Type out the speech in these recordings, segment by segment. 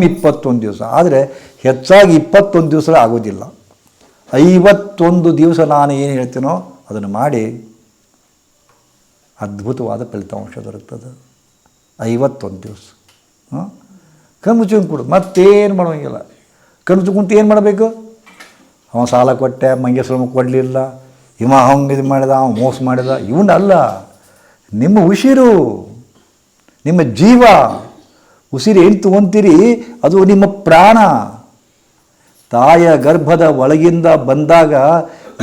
ಇಪ್ಪತ್ತೊಂದು ದಿವಸ. ಆದರೆ ಹೆಚ್ಚಾಗಿ ಇಪ್ಪತ್ತೊಂದು ದಿವಸ ಆಗೋದಿಲ್ಲ. ಐವತ್ತೊಂದು ದಿವಸ ನಾನು ಏನು ಹೇಳ್ತೀನೋ ಅದನ್ನು ಮಾಡಿ ಅದ್ಭುತವಾದ ಫಲಿತಾಂಶ ದೊರಕ್ತದೆ. ಐವತ್ತೊಂದು ದಿವಸ. ಹಾಂ? ಕಣ್ಣು ಚುಂಗ್ ಕೊಡು. ಮತ್ತೇನು ಮಾಡೋಂಗಿಲ್ಲ. ಕಣ್ಣು ಕುಂತು ಏನು ಮಾಡಬೇಕು? ಅವನು ಸಾಲ ಕೊಟ್ಟೆ, ಮಂಗೇಶ್ವರಮ್ಮ ಕೊಡಲಿಲ್ಲ, ಇವ ಹಂಗೆ ಇದು ಮಾಡಿದ ಅವ ಮೋಸ ಮಾಡಿದ, ಇವನಲ್ಲ. ನಿಮ್ಮ ಉಸಿರು, ನಿಮ್ಮ ಜೀವ. ಉಸಿರು ಏನು ತೊಗೊಂತೀರಿ ಅದು ನಿಮ್ಮ ಪ್ರಾಣ. ತಾಯ ಗರ್ಭದ ಒಳಗಿಂದ ಬಂದಾಗ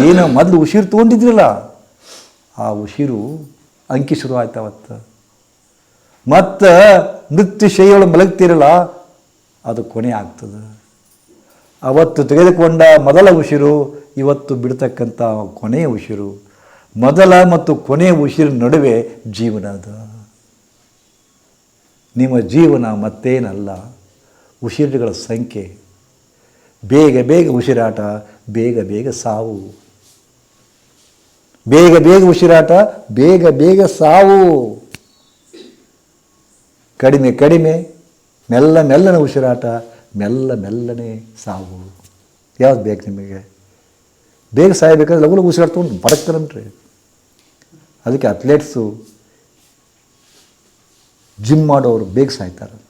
ಏನು ಮೊದಲು ಉಸಿರು ತೊಗೊಂಡಿದ್ರಲ್ಲ, ಆ ಉಸಿರು ಅಂಕಿ ಶುರು ಆಯ್ತು ಅವತ್ತು ಮತ್ತು ನೃತ್ಯ ಶೈಯೊಳಗೆ ಮಲಗ್ತಿರಲ್ಲ, ಅದು ಕೊನೆ ಆಗ್ತದೆ. ಅವತ್ತು ತೆಗೆದುಕೊಂಡ ಮೊದಲ ಉಸಿರು, ಇವತ್ತು ಬಿಡ್ತಕ್ಕಂಥ ಕೊನೆಯ ಉಸಿರು. ಮೊದಲ ಮತ್ತು ಕೊನೆಯ ಉಸಿರಿನ ನಡುವೆ ಜೀವನ ಅದು ನಿಮ್ಮ ಜೀವನ ಮತ್ತೇನಲ್ಲ? ಉಸಿರುಗಳ ಸಂಖ್ಯೆ. ಬೇಗ ಬೇಗ ಉಸಿರಾಟ, ಬೇಗ ಬೇಗ ಸಾವು. ಬೇಗ ಬೇಗ ಉಸಿರಾಟ, ಬೇಗ ಬೇಗ ಸಾವು. ಕಡಿಮೆ ಕಡಿಮೆ, ಮೆಲ್ಲ ಮೆಲ್ಲನೆ ಉಸಿರಾಟ, ಮೆಲ್ಲ ಮೆಲ್ಲನೆ ಸಾವು. ಯಾವ್ದು ಬೇಕು ನಿಮಗೆ? ಬೇಗ ಸಾಯಬೇಕಾದ್ರೆ ಲಘು ಲಘು ಉಸಿರಾಟ ತೊಗೊಂಡು ಬರಕ್ತಾರಂಟ್ರಿ ಅದಕ್ಕೆ ಅಥ್ಲೆಟ್ಸು ಜಿಮ್ ಮಾಡೋರು ಬೇಗ ಸಾಯ್ತಾರೆ.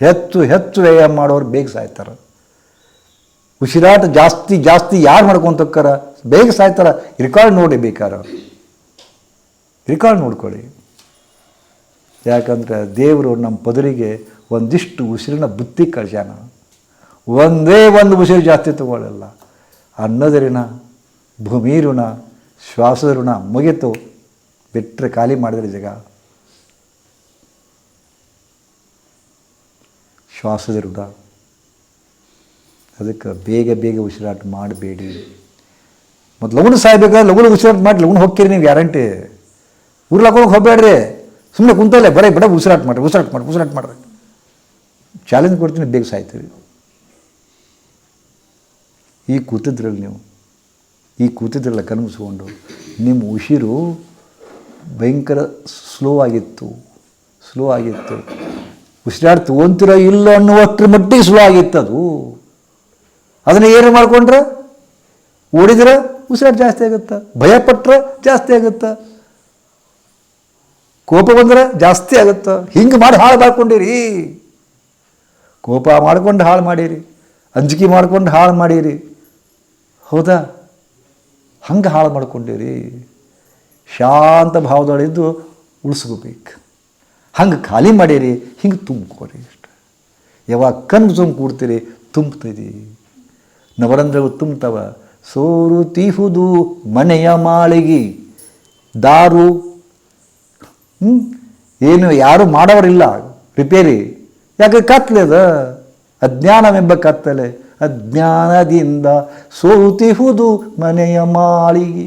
ಹೆಚ್ಚು ಹೆಚ್ಚು ವ್ಯಾಯಾಮ ಮಾಡೋರು ಬೇಗ ಸಾಯ್ತಾರೆ. ಉಸಿರಾಟ ಜಾಸ್ತಿ ಜಾಸ್ತಿ ಯಾರು ಮಾಡ್ಕೊತಕ್ಕಾರ ಬೇಗ ಸಾಯ್ತಾರ. ರಿಕಾರ್ಡ್ ನೋಡಿ ಬೇಕಾರ. ರಿಕಾರ್ಡ್ ನೋಡ್ಕೊಳ್ಳಿ. ಯಾಕಂದರೆ ದೇವರು ನಮ್ಮ ಪದರಿಗೆ ಒಂದಿಷ್ಟು ಉಸಿರಿನ ಬುತ್ತಿ ಕಳ್ಸ್ಯಾನ. ಒಂದೇ ಒಂದು ಉಸಿರು ಜಾಸ್ತಿ ತಗೊಳ್ಳಲ್ಲ. ಅನ್ನದ ಋಣ ಭೂಮಿ ಋಣ ಶ್ವಾಸದ ಋಣ ಮುಗಿತು. ಬಿಟ್ಟರೆ ಖಾಲಿ ಮಾಡಿದ್ರೆ ಜಗ. ಶ್ವಾಸದ ಋಣ ಅದಕ್ಕೆ ಬೇಗ ಬೇಗ ಉಸಿರಾಟ ಮಾಡಬೇಡಿ. ಮತ್ತು ಲಗುನ ಸಾಯ್ಬೇಕಾದ್ರೆ ಲಗುನ ಉಸಿರಾಟ ಮಾಡಿ, ಲಗುನ ಹೋಗ್ತೀರಿ ನೀವು ಗ್ಯಾರಂಟಿ. ಉರ್ಲಾಕೊಂಡು ಹೋಗಬೇಡ್ರಿ. ಸುಮ್ಮನೆ ಕುಂತಲ್ಲೇ, ಬರೀ ಬಡ ಉಸಿರಾಟ ಮಾಡಿರಿ, ಉಸಿರಾಟ ಮಾಡಿ ಉಸಿರಾಟ ಮಾಡ್ರಿ. ಚಾಲೆಂಜ್ ಕೊಡ್ತೀನಿ, ಬೇಗ ಸಾಯ್ತೀರಿ. ಈ ಕೂತಿದ್ರಲ್ಲಿ ನೀವು, ಈ ಕೂತಿದ್ರಲ್ಲ ಕನ್ಮಿಸ್ಕೊಂಡು ನಿಮ್ಮ ಉಸಿರು ಭಯಂಕರ ಸ್ಲೋ ಆಗಿತ್ತು ಸ್ಲೋ ಆಗಿತ್ತು. ಉಸಿರಾಟ ತೊಗೊಂತಿರೋ ಇಲ್ಲ ಅನ್ನುವಷ್ಟರ ಮಟ್ಟಿಗೆ ಆಗಿತ್ತು ಅದು ಅದನ್ನು ಏನು ಮಾಡ್ಕೊಂಡ್ರೆ? ಓಡಿದ್ರೆ ಉಸಿರಾಟ ಜಾಸ್ತಿ ಆಗುತ್ತೆ, ಭಯಪಟ್ರೆ ಜಾಸ್ತಿ ಆಗುತ್ತೆ, ಕೋಪ ಬಂದ್ರೆ ಜಾಸ್ತಿ ಆಗುತ್ತೆ. ಹಿಂಗೆ ಮಾಡಿ ಹಾಳು ಮಾಡ್ಕೊಂಡಿರಿ. ಕೋಪ ಮಾಡ್ಕೊಂಡು ಹಾಳು ಮಾಡಿರಿ, ಅಂಜಿಕೆ ಮಾಡ್ಕೊಂಡು ಹಾಳು ಮಾಡಿರಿ. ಹೌದಾ? ಹಂಗೆ ಹಾಳು ಮಾಡ್ಕೊಂಡಿರಿ. ಶಾಂತ ಭಾವದೊಳಿದ್ದು ಉಳಿಸ್ಕೋಬೇಕು. ಹಂಗೆ ಖಾಲಿ ಮಾಡೀರಿ, ಹಿಂಗೆ ತುಂಬ್ಕೋರಿ ಇಷ್ಟ ಯಾವಾಗ ಕಣ್ಣು ಸುಮ್ ಕೂಡ್ತೀರಿ ತುಂಬ್ತೈತಿ ನವರಂಧ್ರಗಳು ತುಂಬ್ತವ, ಸೋರು ತೀಹುದು ಮನೆಯ ಮಾಳಿಗೆ. ದಾರು? ಏನು ಯಾರು ಮಾಡೋರಿಲ್ಲ ರಿಪೇರಿ, ಯಾಕೆ ಕತ್ಲೆ ಅದ? ಅಜ್ಞಾನವೆಂಬ ಕತ್ತಲೆ, ಅಜ್ಞಾನದಿಂದ ಸೋತಿಹುದು ಮನೆಯ ಮಾಳಿಗೆ.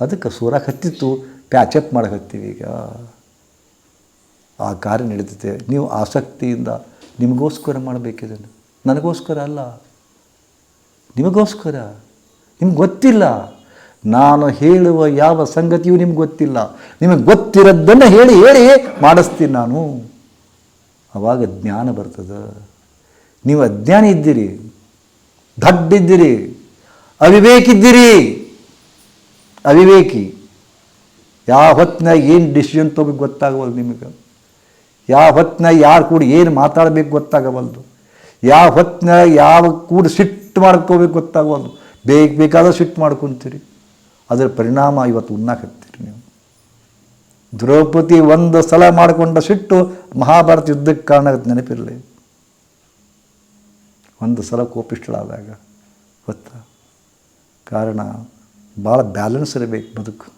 ಅದಕ್ಕೆ ಸೂರ ಹತ್ತಿತ್ತು, ಪ್ಯಾಚಪ್ ಮಾಡಕತ್ತೀವಿ ಈಗ. ಆ ಕಾರ್ಯ ನಡೀತೈತೆ. ನೀವು ಆಸಕ್ತಿಯಿಂದ ನಿಮಗೋಸ್ಕರ ಮಾಡಬೇಕಿದನ್ನು ನನಗೋಸ್ಕರ ಅಲ್ಲ. ನಿಮಗೋಸ್ಕರ. ನಿಮ್ಗೆ ಗೊತ್ತಿಲ್ಲ. ನಾನು ಹೇಳುವ ಯಾವ ಸಂಗತಿಯೂ ನಿಮ್ಗೆ ಗೊತ್ತಿಲ್ಲ. ನಿಮಗೆ ಗೊತ್ತಿರೋದನ್ನು ಹೇಳಿ ಹೇಳಿ ಮಾಡಿಸ್ತೀನಿ ನಾನು. ಆವಾಗ ಜ್ಞಾನ ಬರ್ತದೆ. ನೀವು ಅಜ್ಞಾನಿ ಇದ್ದೀರಿ. ದಡ್ಡಿದ್ದೀರಿ. ಅವಿವೇಕಿದ್ದೀರಿ. ಅವಿವೇಕಿ. ಯಾವ ಹೊತ್ತಿನಾಗ ಏನು ಡಿಸಿಷನ್ ತೊಗೊಬೇಕು ಗೊತ್ತಾಗವಲ್ಲ ನಿಮಗೆ. ಯಾವ ಹೊತ್ತಿನಾಗ ಯಾರು ಕೂಡ ಏನು ಮಾತಾಡಬೇಕು ಗೊತ್ತಾಗವಲ್ದು. ಯಾವ ಹೊತ್ತಿನಾಗ ಯಾವ ಕೂಡ ಸಿಟ್ಟು ಮಾಡ್ಕೋಬೇಕು ಗೊತ್ತಾಗವಲ್ದು. ಬೇಗ ಬೇಕಾದ ಸಿಟ್ಟು ಮಾಡ್ಕೊತೀರಿ. ಅದರ ಪರಿಣಾಮ ಇವತ್ತು ಉಣ್ಣಾಕತ್ತೀರಿ ನೀವು. ದ್ರೌಪದಿ ಒಂದು ಸಲ ಮಾಡಿಕೊಂಡ ಸಿಟ್ಟು ಮಹಾಭಾರತ ಯುದ್ಧಕ್ಕೆ ಕಾರಣ ನೆನಪಿರಲಿ. ಒಂದು ಸಲ ಕೋಪಿಷ್ಟಳಾದಾಗ ಗೊತ್ತಾ? ಕಾರಣ ಭಾಳ ಬ್ಯಾಲೆನ್ಸ್ ಇರಬೇಕು ಬದುಕು.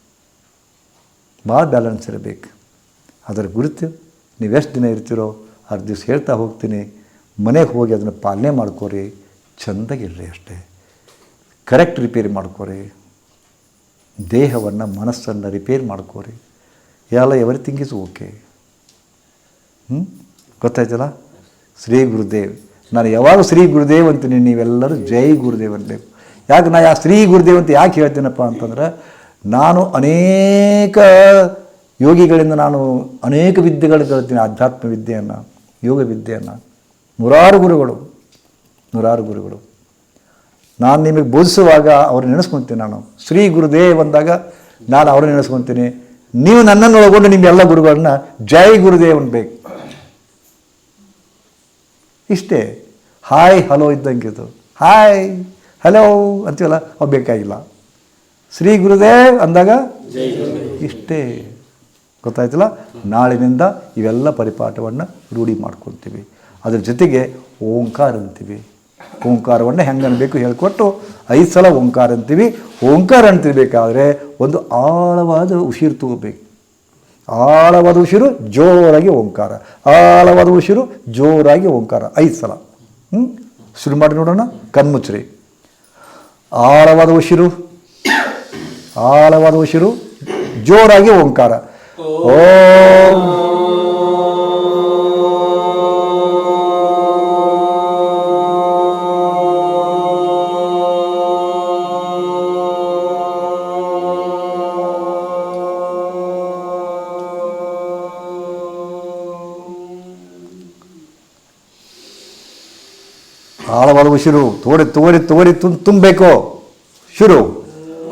ಭಾಳ ಬ್ಯಾಲೆನ್ಸ್ ಇರಬೇಕು. ಅದರ ಗುರುತು ನೀವು ಎಷ್ಟು ದಿನ ಇರ್ತೀರೋ ಅರ್ಧ ದಿವಸ ಹೇಳ್ತಾ ಹೋಗ್ತೀನಿ. ಮನೆಗೆ ಹೋಗಿ ಅದನ್ನು ಪಾಲನೆ ಮಾಡ್ಕೋರಿ. ಚೆಂದಾಗಿರ್ರಿ ಅಷ್ಟೇ. ಕರೆಕ್ಟ್ ರಿಪೇರಿ ಮಾಡ್ಕೋರಿ. ದೇಹವನ್ನು, ಮನಸ್ಸನ್ನು ರಿಪೇರ್ ಮಾಡ್ಕೋರಿ. ಎಲ್ಲ ಎವ್ರಿಥಿಂಗ್ ಇಸ್ ಓಕೆ ಹ್ಞೂ ಗೊತ್ತಾಯ್ತಲ್ಲ? ಶ್ರೀ ಗುರುದೇವ್. ನಾನು ಯಾವಾಗ ಶ್ರೀ ಗುರುದೇವ್ ಅಂತೀನಿ, ನೀವೆಲ್ಲರೂ ಜೈ ಗುರುದೇವ್ ಅನ್ಬೇಕು ಯಾಕೆ ನಾ ಯಾ ಶ್ರೀ ಗುರುದೇವ್ ಅಂತ ಯಾಕೆ ಹೇಳ್ತೀನಪ್ಪ ಅಂತಂದ್ರೆ, ನಾನು ಅನೇಕ ಯೋಗಿಗಳಿಂದ ನಾನು ಅನೇಕ ವಿದ್ಯೆಗಳು ಕಲಿತೀನಿ. ಆಧ್ಯಾತ್ಮ ವಿದ್ಯೆಯನ್ನು ಯೋಗ ವಿದ್ಯೆಯನ್ನು. ನೂರಾರು ಗುರುಗಳು ನೂರಾರು ಗುರುಗಳು. ನಾನು ನಿಮಗೆ ಬೋಧಿಸುವಾಗ ಅವ್ರು ನೆನೆಸ್ಕೊತೀನಿ ನಾನು. ಶ್ರೀ ಗುರುದೇವ್ ಅಂದಾಗ ನಾನು ಅವ್ರನ್ನ ನೆನೆಸ್ಕೊತೀನಿ. ನೀವು ನನ್ನನ್ನು ಒಳಗೊಂಡು ನಿಮ್ಮ ಎಲ್ಲ ಗುರುಗಳನ್ನ ಜೈ ಗುರುದೇವ್ ಅನ್ಬೇಕು. ಇಷ್ಟೇ. ಹಾಯ್ ಹಲೋ ಇದ್ದಂಗೆ ಇದು ಹಾಯ್ ಹಲೋ ಅಂತೀವಲ್ಲ ಅವು ಬೇಕಾಗಿಲ್ಲ. ಶ್ರೀ ಗುರುದೇವ್ ಅಂದಾಗ ಇಷ್ಟೇ. ಗೊತ್ತಾಯ್ತಲ್ಲ? ನಾಳಿನಿಂದ ಇವೆಲ್ಲ ಪರಿಪಾಠವನ್ನು ರೂಢಿ ಮಾಡ್ಕೊಳ್ತೀವಿ. ಅದ್ರ ಜೊತೆಗೆ ಓಂಕಾರ ಅಂತೀವಿ. ಓಂಕಾರವನ್ನು ಹೆಂಗೆ ಅನ್ಬೇಕು ಹೇಳ್ಕೊಟ್ಟು ಐದು ಸಲ ಓಂಕಾರ ಅಂತೀವಿ. ಓಂಕಾರ ಅಂತಿರ್ಬೇಕಾದ್ರೆ ಒಂದು ಆಳವಾದ ಉಸಿರು ತಗೋಬೇಕು. ಆಳವಾದ ಉಸಿರು ಜೋರಾಗಿ ಓಂಕಾರ. ಆಳವಾದ ಉಸಿರು ಜೋರಾಗಿ ಓಂಕಾರ. ಐದು ಸಲ. ಹ್ಞೂ ಶುರು ಮಾಡಿ ನೋಡೋಣ. ಕಣ್ಮುಚ್ಚ್ರಿ. ಆಳವಾದ ಉಸಿರು. ಆಳವಾದ ಉಸಿರು ಜೋರಾಗಿ ಓಂಕಾರ. ಓಂ ಆಳವಾದ ಉಸಿರು ತೋರಿ ತೋರಿ ತೋರಿ ತುಂಬ ತುಂಬಬೇಕು ಶುರು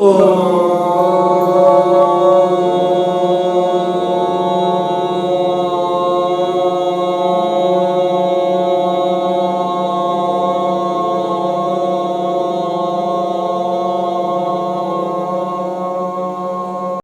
ಓಂ